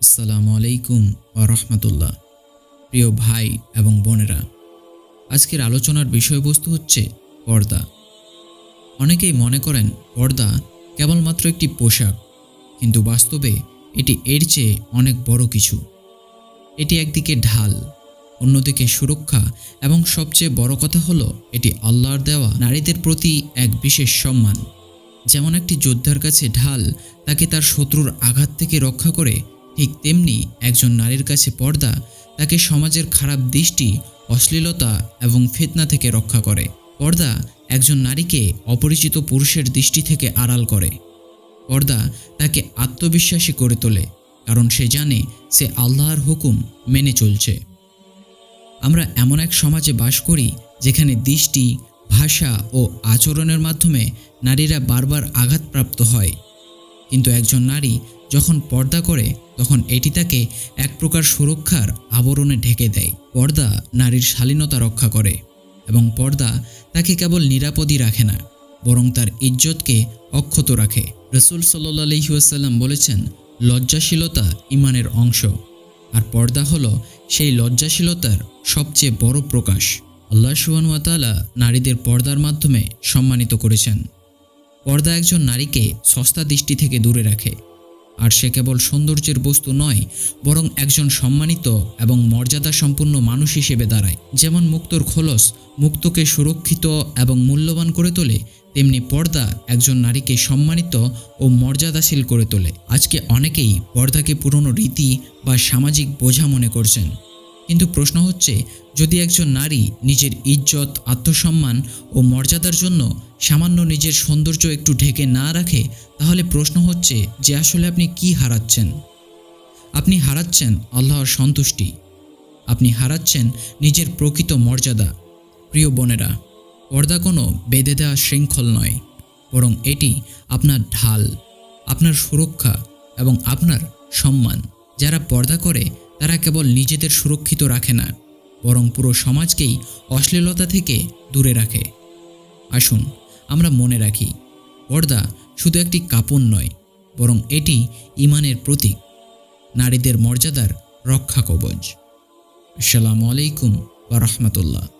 আসসালামু আলাইকুম রহমতুল্লাহ। প্রিয় ভাই এবং বোনেরা, আজকের আলোচনার বিষয়বস্তু হচ্ছে পর্দা। অনেকেই মনে করেন পর্দা কেবলমাত্র একটি পোশাক, কিন্তু বাস্তবে এটি এর চেয়ে অনেক বড় কিছু। এটি একদিকে ঢাল, অন্যদিকে সুরক্ষা এবং সবচেয়ে বড় কথা হলো এটি আল্লাহর দেওয়া নারীদের প্রতি এক বিশেষ সম্মান। যেমন একটি যোদ্ধার কাছে ঢাল তাকে তার শত্রুর আঘাত থেকে রক্ষা করে ঠিক তেমনি একজন নারীর কাছে পর্দা তাকে সমাজের খারাপ দৃষ্টি, অশ্লীলতা এবং ফেতনা থেকে রক্ষা করে। পর্দা একজন নারীকে অপরিচিত পুরুষের দৃষ্টি থেকে আড়াল করে। পর্দা তাকে আত্মবিশ্বাসী করে তোলে, কারণ সে জানে সে আল্লাহর হুকুম মেনে চলছে। আমরা এমন এক সমাজে বাস করি যেখানে দৃষ্টি, ভাষা ও আচরণের মাধ্যমে নারীরা বারবার আঘাতপ্রাপ্ত হয়। কিন্তু একজন নারী যখন পর্দা করে তখন এটি তাকে এক প্রকার সুরক্ষার আবরণে ঢেকে দেয়। পর্দা নারীর শালীনতা রক্ষা করে এবং পর্দা তাকে কেবল নিরাপদই রাখে না, বরং তার ইজ্জতকে অক্ষত রাখে। রসুল সাল্লাসাল্লাম বলেছেন, লজ্জাশীলতা ইমানের অংশ। আর পর্দা হলো সেই লজ্জাশীলতার সবচেয়ে বড় প্রকাশ। আল্লাহ সুবানুয়াতালা নারীদের পর্দার মাধ্যমে সম্মানিত করেছেন। পর্দা একজন নারীকে সস্তা দৃষ্টি থেকে দূরে রাখে। আর সে কেবল সৌন্দর্যের বস্তু নয়, বরং একজন সম্মানিত এবং মর্যাদা সম্পন্ন মানুষ হিসেবে দাঁড়ায়। যেমন মুক্তর খোলস, মুক্তকে সুরক্ষিত এবং মূল্যবান করে তোলে, তেমনি পর্দা একজন নারীকে সম্মানিত ও মর্যাদাশীল করে তোলে। আজকে অনেকেই পর্দাকে পুরনো রীতি বা সামাজিক বোঝা মনে করছেন। কিন্তু প্রশ্ন হচ্ছে, যদি একজন নারী নিজের ইজ্জত, আত্মসম্মান ও মর্যাদার জন্য সামান্য নিজের সৌন্দর্য একটু ঢেকে না রাখে, তাহলে প্রশ্ন হচ্ছে যে আসলে আপনি কি হারাচ্ছেন? আপনি হারাচ্ছেন আল্লাহর সন্তুষ্টি। আপনি হারাচ্ছেন নিজের প্রকৃত মর্যাদা। প্রিয় বোনেরা, পর্দা কোনো বেঁধে দেওয়া শৃঙ্খল নয়, বরং এটি আপনার ঢাল, আপনার সুরক্ষা এবং আপনার সম্মান। যারা পর্দা করে তারা কেবল নিজেদের সুরক্ষিত রাখে না, বরং পুরো সমাজকেই অশ্লীলতা থেকে দূরে রাখে। আসুন, আমরা মনে রাখি, পর্দা শুধু একটি কাপড় নয়, বরং এটি ইমানের প্রতীক, নারীদের মর্যাদার রক্ষা কবচ। আসসালামু আলাইকুম রহমতুল্লাহ রাহমাতুল্লাহ।